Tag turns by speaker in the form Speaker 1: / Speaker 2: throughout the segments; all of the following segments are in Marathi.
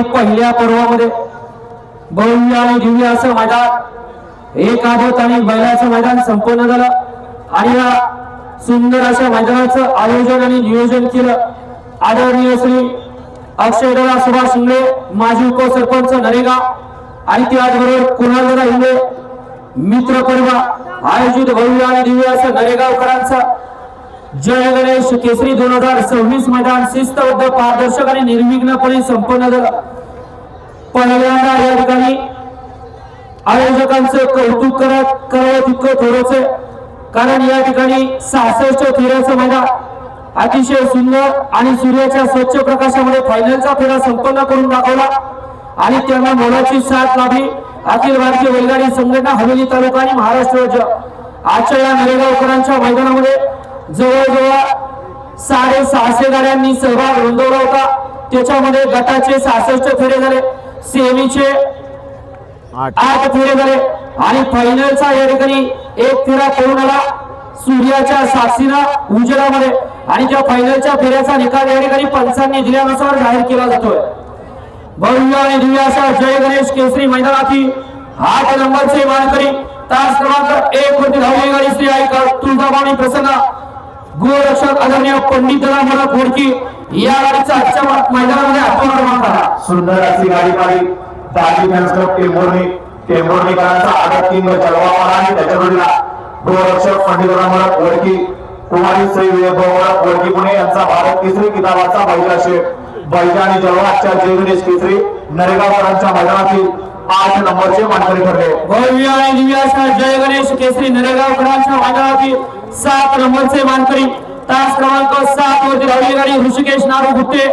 Speaker 1: मैदानातील पहिल्या पर्वामध्ये भव्य आणि दिव्य असं मैदान. एक आदत आणि बैलाचं मैदान संपन्न झालं. आणि या सुंदर अशा मैदानाचं आयोजन आणि नियोजन केलं. आदरणीय श्री अक्षयदादा सुभाष शिंदे माजी उपसरपंच नरेगा आणि त्याचबरोबर कुणालदादा हिंदे मित्र परिवार आयोजित भव्य आणि दिव्य असं नरेगावकरांचं जय गणेश केसरी दोन हजार सव्वीस मैदान शिस्तबद्ध पारदर्शक आणि निर्विघ्नपणे संपन्न झालं. पहिल्यांदा या ठिकाणी आयोजकांचं कौतुक करत करावं तितकं थोडंच कारण या ठिकाणी सहासष्ट फेऱ्याचं मैदान अतिशय सुंदर आणि सूर्याच्या स्वच्छ प्रकाशामध्ये फायनलचा फेरा संपन्न करून दाखवला. आणि त्यांना मोलाची साथ लाभली. अखिल भारतीय बैलगाडी संघटना हवेली तालुका आणि महाराष्ट्र राज्य. आजच्या या नरेगावकरांच्या मैदानामध्ये जवळजवळ साडे सहाशे गाड्यांनी सहभाग नोंदवला होता. त्याच्यामध्ये गटाचे सहासष्ट फेरे झाले सेमीचे आठ. फेरे झाले आणि फायनलचा या ठिकाणी एक फेरा करून आला. सूर्याच्या साक्षीनं उजेडामध्ये आणि त्या फायनलच्या फेऱ्याचा निकाल या ठिकाणी पंचांनी दिल्यानुसार जाहीर केला जातोय. भव्य आणि दिव्य अशा जय गणेश केसरी मैदानातील आठ नंबरचे मानकरी तास क्रमांक एक वरती धावली गाडी श्री आई तुळजाभवानी प्रसन्न गोरक्षक आदरणीय पंडित मला खोडकी या गाडीचा आजच्या मैदानामध्ये आत्मा क्रमांक
Speaker 2: सुंदर अशी गाडी पाहिली. Daji fans club Tembhurni. टेंभुर्णीकरांचा आदत किंग जलवापाला आणि त्याच्या जोडीला गोरक्षक पंडित रामनाथ वडकी कुमारी श्री वैभव वडकी पुणे यांचा भारत केसरी किताबाचा बैजा शेठ बैजा आणि जलवाच्या जय गणेश केसरी नरेगावकरांच्या मैदानातील आठ नंबरचे मानकरी ठरले.
Speaker 1: भव्य आणि दिव्य अशा जय गणेश केसरी नरेगावकरांच्या मैदानातील सात नंबरचे मानकरी तास क्रमांक सात वरती धावली गाडी ऋषिकेश नारू गुट्टे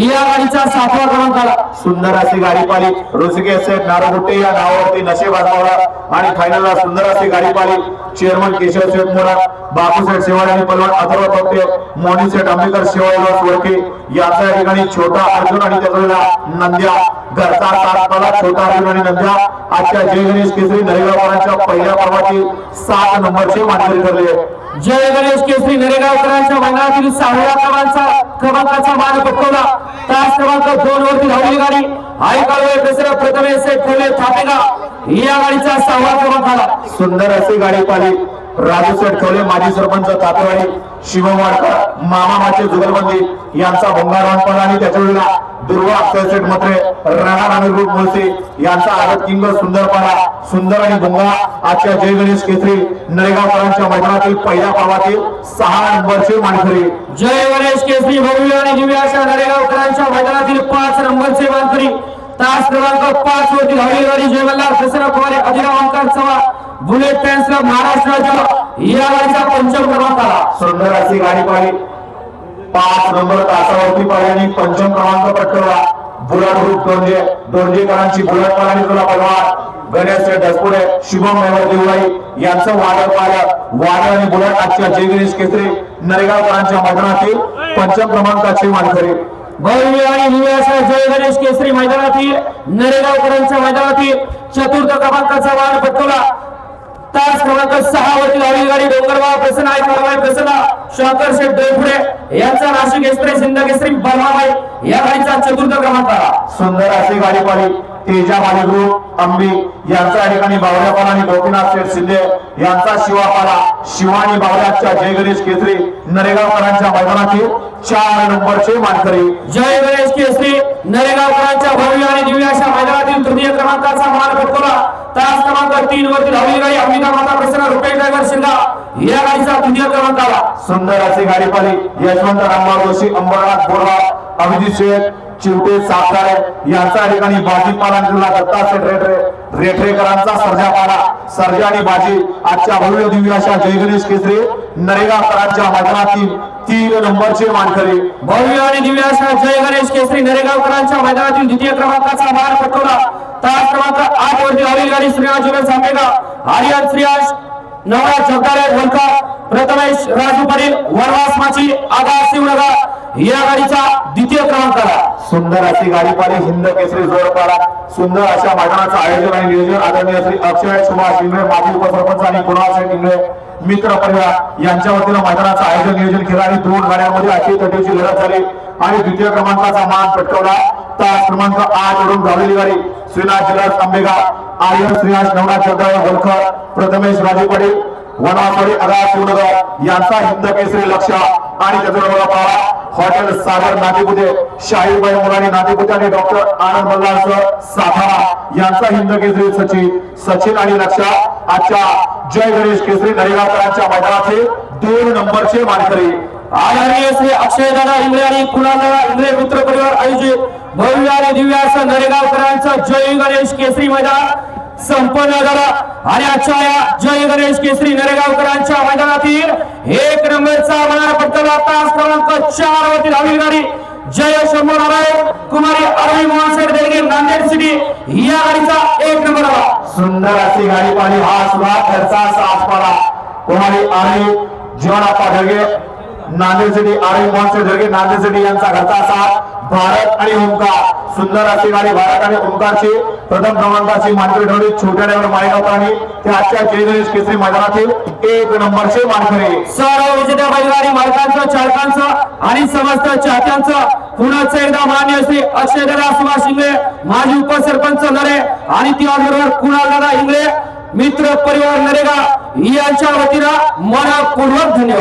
Speaker 1: या गाडीचा सातवा क्रमांक आला.
Speaker 2: सुंदर अशी गाडी पाली ऋषिकेश नारू नारोगुट्टे या नावावरती नशेब आजमावला आणि फायनलला सुंदर अशी गाडी पाली चेअरमन केशव शेठ मोरा बापू सेठ शिवाय आणि पलवान अथर्व तोपटे मोनी सेठ आंबेकर शिवाय वळके याचा या ठिकाणी छोटा अर्जुन आणि त्याचा नंद्या. घरचा सातपाला छोटा अर्जुन आणि नंद्या. आजच्या जय गणेश केसरी नरेगावकरांच्या पहिल्या पर्वाची सात नंबरचे मानकरी ठरले
Speaker 1: जय गणेश केसरी नरेगावकरांच्या मैदानातील सहाव्या क्रमांचा क्रमांकाचा मान पटकवला. तास क्रमांक दोन वरती धावली गाडी. आई काळवे दुसऱ्या प्रथमेश सेठ ठेवले थापेगा. या गाडीचा सहावा क्रमांक आला.
Speaker 2: सुंदर अशी गाडी पाहिली. राजू सेठ ठोले माजी सरपंच तातवाडी शिववाडकर मामा माचे जुगलबंदी यांचा भंगारवाणपण आणि त्याच्या वेळेला दुर्वा अक्षय मत्रे राणा राणीरूप मुळसे यांचा आदत किंग सुंदरपाडा सुंदर आणि भोंगा आजच्या जय गणेश केसरी नरेगावकरांच्या मैदानातील पहिल्या पावातील सहा नंबरचे मानकरी.
Speaker 1: जय गणेश केसरी भव्य आणि दिव्य अशा नरेगावकरांच्या मैदानातील पाच नंबरचे मानकरी. तास क्रमांक पाच वरती धावली गाडी Jai Malhar Prasanna Kumari Adhirao Onkar Chavan bullet fans club Maharashtra राज्य या गाडीचा पंचम क्रमांक आला.
Speaker 2: सुंदर अशी गाडी पाहिली. पाच नंबर तासावरती आणि पंचम क्रमांक पटकवला. बुलट ग्रुप दोनजे दोनजेकरांची बुलट पाहिली तुला परवा गणेश डसपुडे शुभम मेहर देवराई यांचं वादळ पाहिलं. वादळ आणि बुलट आजच्या जय गणेश केसरी नरेगावकरांच्या मैदानातील पंचम क्रमांकाचे मानकरी.
Speaker 1: भव्य आणि जय गणेश केसरी मैदानातील नरेगावकरांच्या मैदानातील चतुर्थ क्रमांकाचा मान पटकवला. तास क्रमांक सहा वरती धावली गाडी डोंगरगाव प्रसन्न आहे कारवाई प्रसन्न शंकर शेठ यांचा नाशिक एक्सप्रेस या गाडीचा चतुर्थ क्रमांक
Speaker 2: सुंदर अशी गाडी तेजा ग्रुप अंबी यांचा या ठिकाणी बावऱ्यापाला आणि गोपीनाथ शेठ शिंदे यांचा शिवापाला शिवानी बावऱ्याच्या जय गणेश केसरी नरेगावकरांच्या मैदानातील चार नंबरचे मानकरी.
Speaker 1: जय गणेश केसरी नरेगावकरांच्या भव्य आणि दिव्य अशा मैदानातील तृतीय क्रमांकाचा मान पटकवला. तास क्रमांक तीन वरती धावली गाडी अंबिका माता प्रसन्न रुपये ड्रायव्हर शिंगा या गाडीचा तृतीय क्रमांक आला
Speaker 2: सुंदर अशी गाडी पाहिली. यशवंत रामभाऊ जोशी अंबरनाथ बोरवा अभिजित शेठ चिवटे सातारे यांचा ठिकाणी बाजी पालांना दत्ता शेठ रेठरे रेठरेकरांचा सर्जा पाला सर्जा आणि बाजी आजच्या भव्य दिव्य अशा जय गणेश केसरी नरेगावकरांच्या मैदानातील तीन नंबरचे मानकरी.
Speaker 1: भव्य आणि दिव्य अशा जय गणेश केसरी नरेगावकरांच्या मैदानातील द्वितीय क्रमांकाचा मान पटकवला तास क्रमांक आठ वरती धावली गाडी श्रीराज जुगल सांगेगा आर्यन श्रीयाश नवराज जगदाळे होलकर प्रथमेश राजू पाटील वनवास माची आकाश शिवनगर या गाडीचा द्वितीय क्रमांक आला
Speaker 2: सुंदर अशी गाडी पाली हिंद केसरी जोर पाला सुंदर अशा मैदानाचं आयोजन आणि नियोजन आदरणीय श्री अक्षय सुभाष इंगळे माजी उपसरपंच आणि कुणाल शेठ इंगळे. मित्र परिवार यांच्या वतीनं मैदानाचं आयोजन नियोजन केलं आणि दोन गाड्यांमध्ये अशी तटीची लढत झाली. आणि द्वितीय क्रमांकाचा मान पटकवला. तास क्रमांक आठ वरून धावलेली गाडी श्रीनाथ जिल्हा आंबेगाव आर्यन श्रीनाथ नवनाथ चंद्र होलकर प्रथमेश राजे पाटील वनवासवाडी आगार शिवनगर यांचा हिंद केसरी लक्ष आणि त्याचा पाहा हॉटेल सागर नातेपुते शाहीरबाई मुलानी नातेपुते आणि डॉक्टर आनंद मल्हार सातारा यांचा हिंद केसरी सचिन सचिन आणि लक्ष. आजच्या जय गणेश केसरी नरेगावकरांच्या मैदानाचे दोन नंबरचे मानकरी.
Speaker 1: आदरणीय श्री अक्षय दादा इंगळे आणि कुणाल दादा इंगळे मित्र परिवार आयोजित भव्य आणि दिव्य असं नरेगावकरांचं जय गणेश केसरी मैदान संपन्न झाला. आणि आजच्या या जय गणेश केसरी नरेगावकर मैदानातील एक नंबरचा मनार पटकवला तास क्रमांक चार गाडी जय शंभू नारायण कुमारी अरवी मोहन देगे नांदेड सिटी या गाडीचा एक नंबर आला
Speaker 2: सुंदर अशी गाडी पाणी हा सुद्धा घरचा साथ पाला कुमारी अरवी जीवनाप्पा ढगे नांदेड सिटी अरवी मोहन ढगे नांदेड सिटी यांचा घरचा साथ भारत आणि ओंकार. सुंदर अशी गाडी भारत आणि ओंकारची. प्रथम क्रमांकाची मानकरी ठेवली छोट्या ड्रायव्हर माळेगावकरांनी ते आजच्या जय केसरी मैदानातील एक नंबरचे मानकरी
Speaker 1: सर्व विजेत्या बैलगाडी मालकांचं चालकांचं आणि समस्त चाहत्यांचं पुन्हा एकदा मान्य श्री अक्षय दादा सुभाष इंगळे माजी उपसरपंच नरे आणि त्याबरोबर कुणाल दादा इंगळे मित्र परिवार नरेगा यांच्या वतीनं मनपूर्वक धन्यवाद.